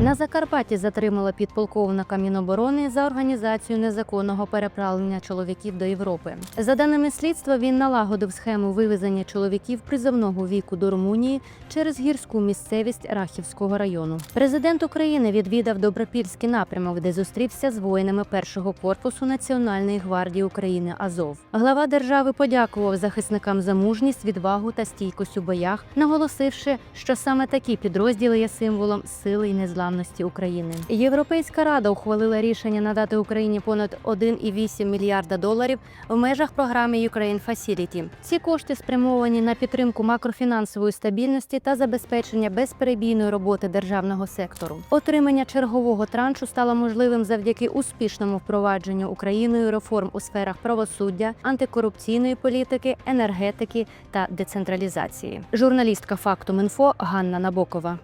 На Закарпатті затримала підполковника Міноборони за організацію незаконного переправлення чоловіків до Європи. За даними слідства, він налагодив схему вивезення чоловіків призовного віку до Румунії через гірську місцевість Рахівського району. Президент України відвідав Добропільський напрямок, де зустрівся з воїнами першого корпусу Національної гвардії України Азов. Глава держави подякував захисникам за мужність, відвагу та стійкость у боях, наголосивши, що саме такі підрозділи є символом сили і незламності України. Європейська рада ухвалила рішення надати Україні понад 1,8 мільярда доларів в межах програми Ukraine Facility. Ці кошти спрямовані на підтримку макрофінансової стабільності та забезпечення безперебійної роботи державного сектору. Отримання чергового траншу стало можливим завдяки успішному впровадженню Україною реформ у сферах правосуддя, антикорупційної політики, енергетики та децентралізації. Журналістка Фактум.Інфо Ганна Набокова.